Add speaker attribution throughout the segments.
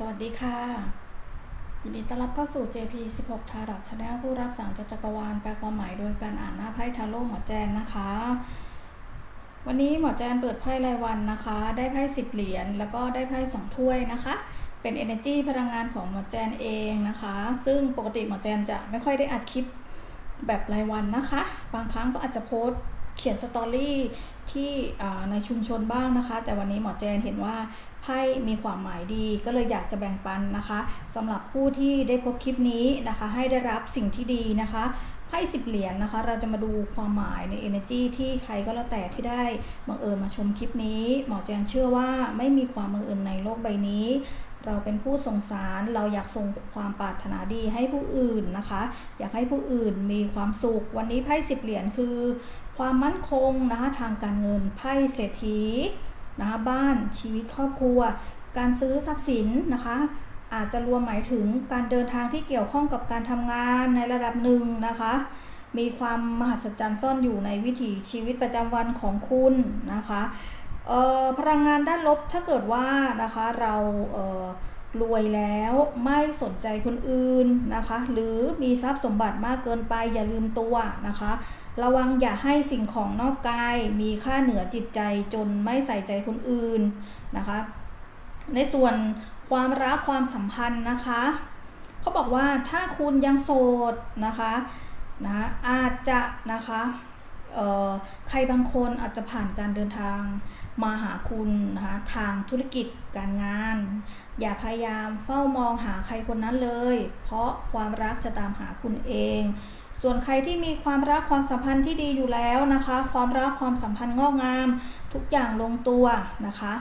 Speaker 1: สวัสดีค่ะ ยินดีต้อนรับเข้าสู่ JP 16 Tarot Channel ผู้รับสั่งจากจักรวาลแปลความหมายโดยการอ่านหน้าไพ่ทาโร่หมอแจนนะคะ วันนี้หมอแจนเปิดไพ่รายวันนะคะ ได้ไพ่10 เหรียญแล้วก็ได้ไพ่2ถ้วยนะคะ เป็น energy พลังงานของหมอแจนเองนะคะ ซึ่งปกติหมอแจนจะไม่ค่อยได้อัดคลิปแบบรายวันนะคะ บางครั้งก็อาจจะโพสต์ เขียนสตอรี่ที่ในชุมชนบ้างนะคะ แต่วันนี้หมอแจนเห็นว่าไพ่มีความหมายดี ก็เลยอยากจะแบ่งปันนะคะสำหรับผู้ที่ได้พบคลิปนี้นะคะ ให้ได้รับสิ่งที่ดีนะคะไพ่สิบเหรียญนะคะ เราจะมาดูความหมายใน energy ที่ใครก็แล้วแต่ที่ได้บังเอิญมาชมคลิปนี้ หมอแจนเชื่อว่าไม่มีความบังเอิญในโลกใบนี้ เราเป็นผู้ส่งสารเราอยากส่งความปรารถนาดีให้ผู้อื่นนะคะ อยากให้ผู้อื่นมีความสุข วันนี้ไพ่สิบเหรียญคือ ความมั่นคงนะคะทางการเงินไพ่เศรษฐีนะคะบ้านชีวิตครอบครัว การซื้อทรัพย์สินนะคะอาจจะรวมหมายถึงการเดินทางที่เกี่ยวข้องกับการทำงานในระดับหนึ่งนะคะ มีความมหัศจรรย์ซ่อนอยู่ในวิถีชีวิตประจำวันของคุณนะคะ พลังงานด้านลบถ้าเกิดว่านะคะเราเรวยแล้วไม่สนใจคนอื่นนะคะ หรือมีทรัพย์สมบัติมากเกินไปอย่าลืมตัวนะคะ ระวังอย่าให้สิ่งของนอกกาย มีค่าเหนือจิตใจจนไม่ใส่ใจคนอื่นนะคะ ในส่วนความรักความสัมพันธ์นะคะเขาบอกว่าถ้าคุณยังโสดนะคะนะอาจจะนะคะใครบางคนอาจจะผ่านการเดินทาง มาหาคุณนะคะทางธุรกิจการงาน อย่าพยายามเฝ้ามองหาใครคนนั้นเลย เพราะความรักจะตามหาคุณเอง ส่วนใครที่มีความรักความสัมพันธ์ที่ดีอยู่แล้วนะคะ ความรักความสัมพันธ์งอกงาม ทุกอย่างลงตัวนะคะ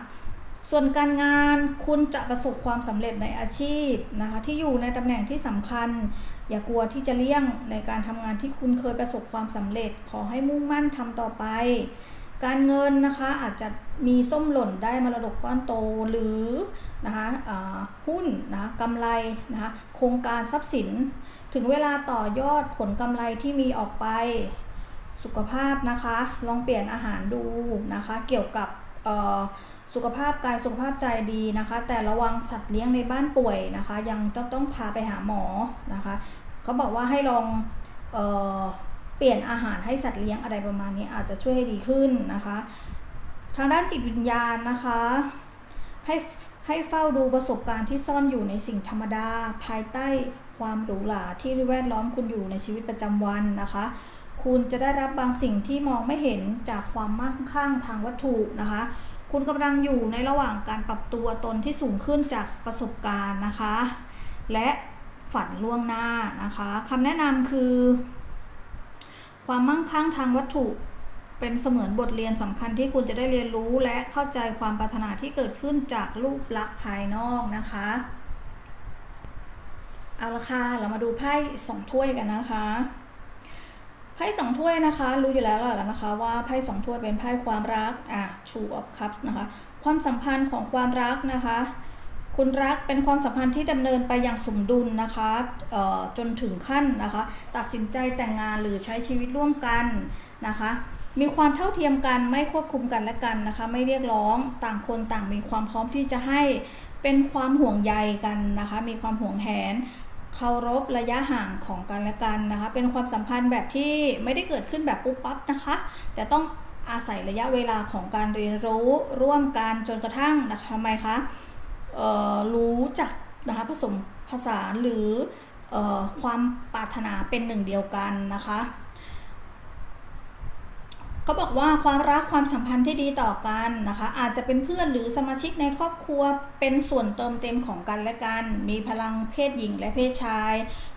Speaker 1: ส่วนการงานคุณจะประสบความสำเร็จในอาชีพนะคะที่อยู่ในตำแหน่งที่สำคัญ อย่ากลัวที่จะเลี่ยงในการทำงานที่คุณเคยประสบความสำเร็จ ขอให้มุ่งมั่นทำต่อไป การเงินนะคะอาจจะมีส้มหล่นได้มรดกก้อนโตหรือนะคะหุ้นนะกำไรนะคะโครงการทรัพย์สิน ถึงเวลาต่อยอดผลกำไรที่มีออกไปสุขภาพนะคะ ลองเปลี่ยนอาหารดูนะคะ เกี่ยวกับสุขภาพกายสุขภาพใจดีนะคะ แต่ระวังสัตว์เลี้ยงในบ้านป่วยนะคะ ยังต้องต้องพาไปหาหมอนะคะ เขาบอกว่าให้ลองออ เปลี่ยนอาหารให้สัตว์เลี้ยงอะไรประมาณนี้อาจจะช่วยให้ดีขึ้นนะคะ ทางด้านจิตวิญญาณนะคะให้ให้เฝ้าดูประสบการณ์ที่ซ่อนอยู่ในสิ่งธรรมดา ภายใต้ความหรูหราที่แวดล้อมคุณอยู่ในชีวิตประจำวันนะคะ คุณจะได้รับบางสิ่งที่มองไม่เห็นจากความมั่งคั่งทางวัตถุนะคะ คุณกำลังอยู่ในระหว่างการปรับตัวตนที่สูงขึ้นจากประสบการณ์นะคะ และฝันล่วงหน้านะคะคำแนะนำคือ ความมั่งคั่งทางวัตถุ เป็นเสมือนบทเรียนสำคัญที่คุณจะได้เรียนรู้และเข้าใจความปรารถนาที่เกิดขึ้นจากรูปลักษณ์ภายนอกนะคะ เอาละค่ะ เรามาดูไพ่สองถ้วยกันนะคะไพ่สองถ้วยนะคะ รู้อยู่แล้วแหละนะคะ ว่าไพ่สองถ้วยเป็นไพ่ความรักอะ Two of Cups นะคะ ความสัมพันธ์ของความรักนะคะ คุณรักเป็นความสัมพันธ์ที่ดำเนินไปอย่างสมดุลนะคะจนถึงขั้นนะคะ ตัดสินใจแต่งงานหรือใช้ชีวิตร่วมกันนะคะ มีความเท่าเทียมกันไม่ควบคุมกันและกันนะคะ ไม่เรียกร้องต่างคนต่างมีความพร้อมที่จะให้เป็นความห่วงใยกันนะคะ มีความห่วงแหนเคารพระยะห่างของกันและกันนะคะ เป็นความสัมพันธ์แบบที่ไม่ได้เกิดขึ้นแบบปุ๊บปั๊บนะคะ แต่ต้องอาศัยระยะเวลาของการเรียนรู้ร่วมกันจนกระทั่งนะคะทำไมคะ รู้จักนะคะผสมผสานหรืออความปรารถนาเป็นหนึ่งเดียวกันนะคะเขาบอกว่าความรักความสัมพันธ์ที่ดีต่อกันนะคะ อาจจะเป็นเพื่อนหรือสมาชิกในครอบครัวเป็นส่วนเติมเต็มของกันและกัน มีพลังเพศหญิงและเพศชาย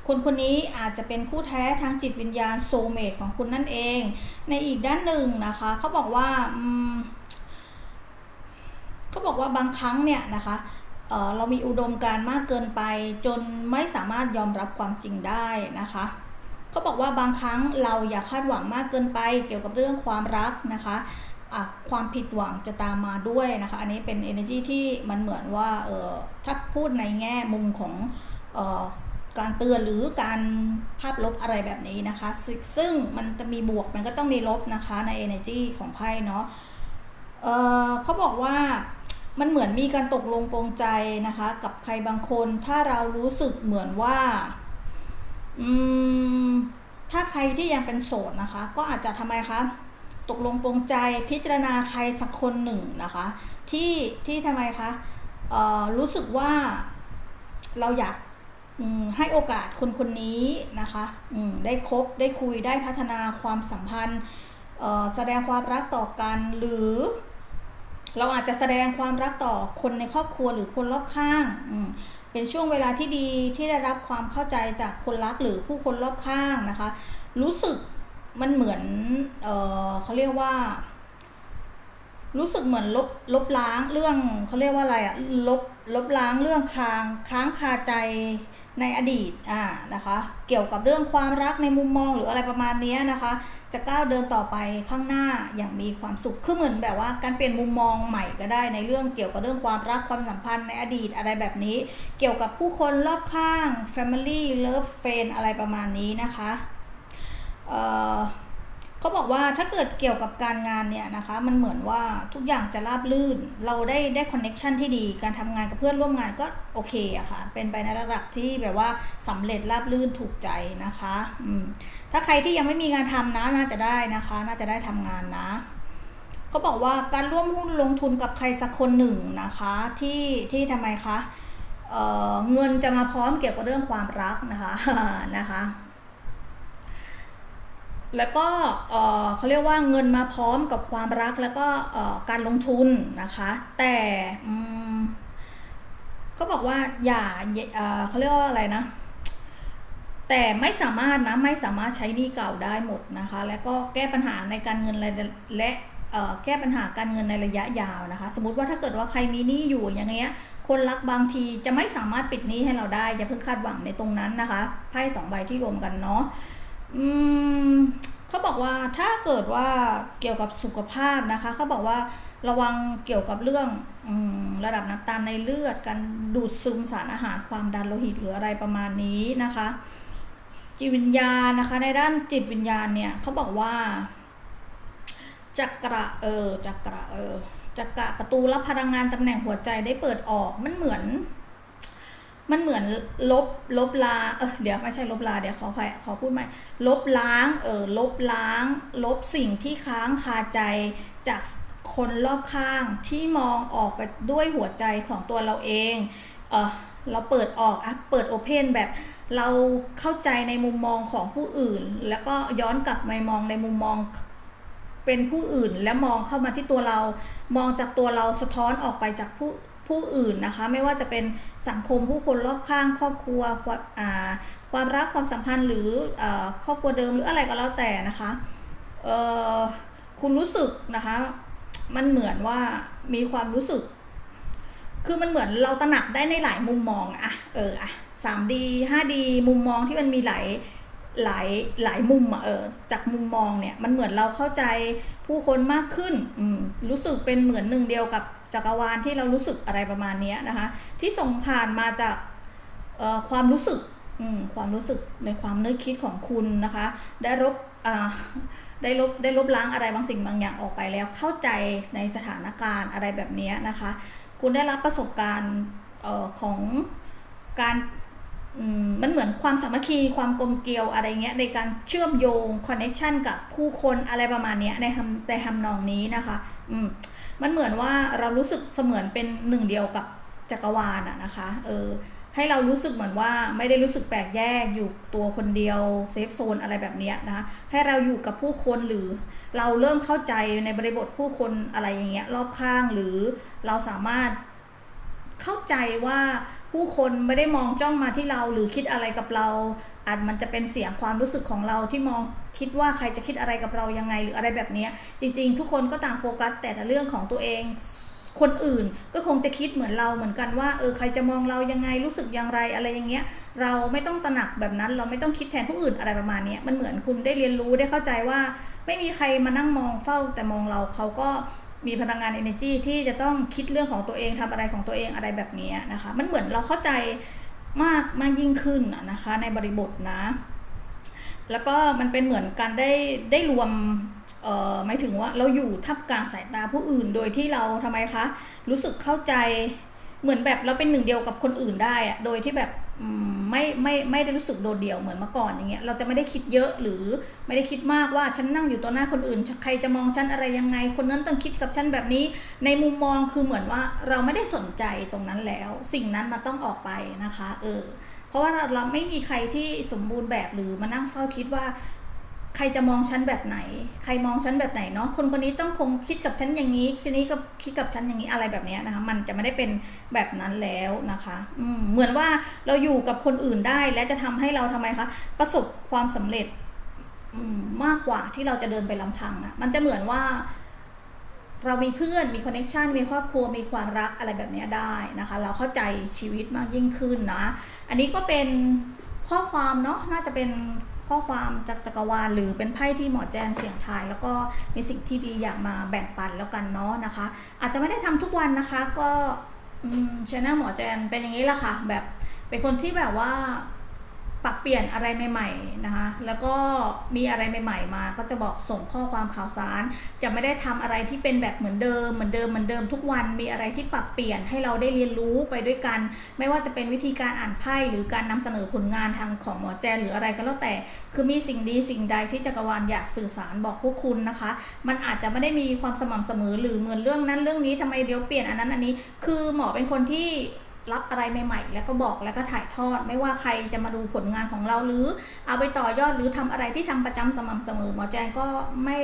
Speaker 1: คนคนนี้อาจจะเป็นคู่แท้ทางจิตวิญญาณโซเมตของคุณนั่นเอง ในอีกด้านหนึ่งนะคะ เขาบอกว่าเขาบอกว่าบางครั้งเนี่ยนะคะ เเรามีอุดมการณ์มากเกินไป จนไม่สามารถยอมรับความจริงได้นะคะเขาบอกว่าบางครั้งเราอย่าคาดหวังมากเกินไป เกี่ยวกับเรื่องความรักนะคะความผิดหวังจะตามมาด้วยนะคะ อันนี้เป็น energy ที่มันเหมือนว่าเออถ้าพูดในแง่มุมของออการเตือนหรือการภาพลบอะไรแบบนี้นะคะ ซึซึ่งมันจะมีบวกมันก็ต้องมีลบนะคะใน energy ของไพ่เนาะเออเขาบอกว่า มันเหมือนมีการตกลงปรงใจนะคะ กับใครบางคนถ้าเรารู้สึกเหมือนว่าอืมถ้าใครที่ยังเป็นโสดนะคะ ก็อาจจะทำไมคะตกลงปรงใจพิจารณาใครสักคนหนึ่งนะคะ ที่ที่ทำไมคะรู้สึกว่าเราอยากให้โอกาสคนคนนี้นะคะได้คบได้คุยได้พัฒนาความสัมพันธ์แสดงความรักต่อกันหรือ เราอาจจะแสดงความรักต่อคนในครอบครัวหรือคนรอบข้างเป็นช่วงเวลาที่ดีที่ได้รับความเข้าใจจากคนรักหรือผู้คนรอบข้างนะคะ รู้สึกมันเหมือนเออเขาเรียกว่า รู้สึกเหมือนลบลบล้างเรื่องเขาเรียกว่าอะไรอะลบลบล้างเรื่องค้างค้างคาใจ ในอดีตอ่านะคะ เกี่ยวกับเรื่องความรักในมุมมองหรืออะไรประมาณนี้นะคะ จะก้าวเดินต่อไปข้างหน้าอย่างมีความสุขคือเหมือนแบบว่าการเปลี่ยนมุมมองใหม่ก็ได้ในเรื่องเกี่ยวกับเรื่องความรักความสัมพันธ์ในอดีตอะไรแบบนี้ เกี่ยวกับผู้คนรอบข้าง Family Love Friend อะไรประมาณนี้นะคะเอ่อ เขาบอกว่าถ้าเกิดเกี่ยวกับการงานเนี่ยนะคะมันเหมือนว่าทุกอย่างจะราบลื่น เราได้ได้คอนเน็ชันที่ดี การทำงานกับเพื่อนร่วมงานก็โอเคอะค่ะ เป็นไปในระดับที่แบบว่าสำเร็จราบลื่นถูกใจนะคะอืมถ้าใครที่ยังไม่มีงานทำนะน่าจะได้นะคะ น่าจะได้ทำงานนะเขาบอกว่าการร่วมหุ้นลงทุนกับใครสักคนหนึ่งนะคะที่ที่ทำไมคะเเงินจะมาพร้อมเกี่ยวกับเรื่องความรักนะคะนะคะ แล้วก็เขาเรียกว่าเงินมาพร้อมกับความรักแล้วก็การลงทุนนะคะ แต่เขาบอกว่าอย่าเขาเรียกว่าอะไรนะ แต่ไม่สามารถนะไม่สามารถใช้หนี้เก่าได้หมดนะคะ และก็แก้ปัญหาในการเงินและและแก้ปัญหาการเงินในระยะยาวนะคะ สมมติว่าถ้าเกิดว่าใครมีหนี้อยู่อย่างเงี้ย คนรักบางทีจะไม่สามารถปิดหนี้ให้เราได้อย่าเพิ่งคาดหวังในตรงนั้นนะคะไพ่สองใบที่รวมกันเนาะ อืมเขาบอกว่าถ้าเกิดว่าเกี่ยวกับสุขภาพนะคะเขาบอกว่าระวังเกี่ยวกับเรื่องอระดับน้ำตาลในเลือด การดูดซึมสารอาหารความดันโลหิตหรืออะไรประมาณนี้นะคะ จิตวิญญาณนะคะ ในด้านจิตวิญญาณเนี่ยเขาบอกว่าจักระเออจักระเออจักระประตูรับพลังงานตำแหน่งหัวใจได้เปิดออกมันเหมือน มันเหมือนลบลบลาเออเดี๋ยวไม่ใช่ลบลาเดี๋ยวขอไปขอพูดใหม่ลบล้างเออลบล้าง ลบสิ่งที่ค้างคาใจจากคนรอบข้างที่มองออกไปด้วยหัวใจของตัวเราเองเออเราเปิดออกอะเปิดโอเพนแบบเราเข้าใจในมุมมองของผู้อื่น แล้วก็ย้อนกลับมามองในมุมมองเป็นผู้อื่นและมองเข้ามาที่ตัวเรา มองจากตัวเราสะท้อนออกไปจากผู้ ผู้อื่นนะคะ ไม่ว่าจะเป็นสังคมผู้คนรอบข้าง ครอบครัวความรักความสัมพันธ์หรืออครอบครัวเดิมหรืออะไรก็แล้วแต่นะคะคุณรู้สึกนะคะ มันเหมือนว่ามีความรู้สึก คือมันเหมือนเราตระหนักได้ในหลายมุมมองอะเอออะ 3D 5D มุมมองที่มันมีหลายหลายหลายมุมอะเออจากมุมมองเนี่ยมันเหมือนเราเข้าใจผู้คนมากขึ้นอืมรู้สึกเป็นเหมือนหนึ่งเดียวกับ จักรวาลที่เรารู้สึกอะไรประมาณนี้นะคะ ที่ส่งผ่านมาจากความรู้สึกความรู้สึกในความนึกคิดของคุณนะคะ ได้ลบได้ลบได้ลบล้างอะไรบางสิ่งบางอย่างออกไปแล้ว เข้าใจในสถานการณ์อะไรแบบนี้นะคะ คุณได้รับประสบการณ์ของการมันเหมือนความสามัคคีความกลมเกลียวอะไรเงี้ยในการเชื่อมโยงคอนเน็ชันกับผู้คนอะไรประมาณนี้ในทำในทำนองนี้นะคะ อืม มันเหมือนว่าเรารู้สึกเสมือนเป็นหนึ่งเดียวกับจักรวาลอะนะคะ เออ ให้เรารู้สึกเหมือนว่าไม่ได้รู้สึกแปลกแยกอยู่ตัวคนเดียวเซฟโซนอะไรแบบเนี้ยนะคะให้เราอยู่กับผู้คนหรือเราเริ่มเข้าใจในบริบทผู้คนอะไรอย่างเงี้ยรอบข้างหรือเราสามารถ เข้าใจว่าผู้คนไม่ได้มองจ้องมาที่เราหรือคิดอะไรกับเรา อาจมันจะเป็นเสียงความรู้สึกของเราที่มองคิดว่าใครจะคิดอะไรกับเรายังไงหรืออะไรแบบนี้ จริง ๆ ทุกคนก็ต่างโฟกัสแต่ละเรื่องของตัวเองคนอื่นก็คงจะคิดเหมือนเราเหมือนกันว่าเออใครจะมองเรายังไงรู้สึกอย่างไรอะไรอย่างเงี้ย เราไม่ต้องตระหนักแบบนั้น เราไม่ต้องคิดแทนผู้อื่นอะไรประมาณนี้มันเหมือนคุณได้เรียนรู้ได้เข้าใจว่า ไม่มีใครมานั่งมองเฝ้าแต่มองเราเขาก็ มีพลังงาน energy ที่จะต้องคิดเรื่องของตัวเองทำอะไรของตัวเองอะไรแบบนี้นะคะ มันเหมือนเราเข้าใจมากมากยิ่งขึ้นนะคะในบริบทนะ แล้วก็มันเป็นเหมือนการได้ได้รวมเอ่อหมายถึงว่าเราอยู่ทับกลางสายตาผู้อื่น โดยที่เราทำไมคะรู้สึกเข้าใจเหมือนแบบเราเป็นหนึ่งเดียวกับคนอื่นได้อะโดยที่แบบอืม ไม่ไม่ไม่ได้รู้สึกโดดเดี่ยวเหมือนเมื่อก่อนอย่างเงี้ยเราจะไม่ได้คิดเยอะหรือไม่ได้คิดมากว่าฉันนั่งอยู่ต่อหน้าคนอื่น ใครจะมองฉันอะไรยังไง คนนั้นต้องคิดกับฉันแบบนี้ ในมุมมองคือเหมือนว่าเราไม่ได้สนใจตรงนั้นแล้ว สิ่งนั้นมันต้องออกไปนะคะ เออเพราะว่าเราเราไม่มีใครที่สมบูรณ์แบบหรือมานั่งเฝ้าคิดว่า ใครจะมองฉันแบบไหน ใครมองฉันแบบไหนเนาะ คนคนนี้ต้องคงคิดกับฉันอย่างนี้คนนี้ก็คิดกับฉันอย่างนี้อะไรแบบนี้นะคะ มันจะไม่ได้เป็นแบบนั้นแล้วนะคะ อืมเหมือนว่าเราอยู่กับคนอื่นได้และจะทำให้เราทำไมคะ ประสบความสำเร็จมมากกว่าที่เราจะเดินไปลำพังอะมันจะเหมือนว่า เรามีเพื่อนมีคอนเน t ชันมีครอบครัวมีความรักอะไรแบบนี้ได้นะคะ เราเข้าใจชีวิตมากยิ่งขึ้นนะ อันนี้ก็เป็นข้อความเนาะน่าจะเป็น ข้อความจากจักรวาล หรือเป็นไพ่ที่หมอแจนเสียงทาย แล้วก็มีสิ่งที่ดีอยากมาแบ่งปันแล้วกันเนาะนะคะ อาจจะไม่ได้ทำทุกวันนะคะ ก็ชแนลหมอแจนเป็นอย่างนี้แหละค่ะ แบบเป็นคนที่แบบว่า ปรับเปลี่ยนอะไรใหม่ๆนะคะ แล้วก็มีอะไรใหม่ ๆ มา ก็จะบอกส่งข้อความข่าวสาร จะไม่ได้ทำอะไรที่เป็นแบบเหมือนเดิม เหมือนเดิม เหมือนเดิมทุกวัน มีอะไรที่ปรับเปลี่ยนให้เราได้เรียนรู้ไปด้วยกัน ไม่ว่าจะเป็นวิธีการอ่านไพ่หรือการนำเสนอผลงานทางของหมอแจนหรืออะไรก็แล้วแต่ คือมีสิ่งดีสิ่งใดที่จักรวาลอยากสื่อสารบอกพวกคุณนะคะ มันอาจจะไม่ได้มีความสม่ำเสมอหรือเหมือนเรื่องนั้นเรื่องนี้ทำไมเดี๋ยวเปลี่ยนอันนั้นอันนี้ คือหมอเป็นคนที่ รับอะไรใหม่ๆ แล้วก็บอกแล้วก็ถ่ายทอด ไม่ว่าใครจะมาดูผลงานของเราหรือ เอาไปต่อยอดหรือทำอะไรที่ทำประจำสม่ำเสมอ หมอแจงก็ไม่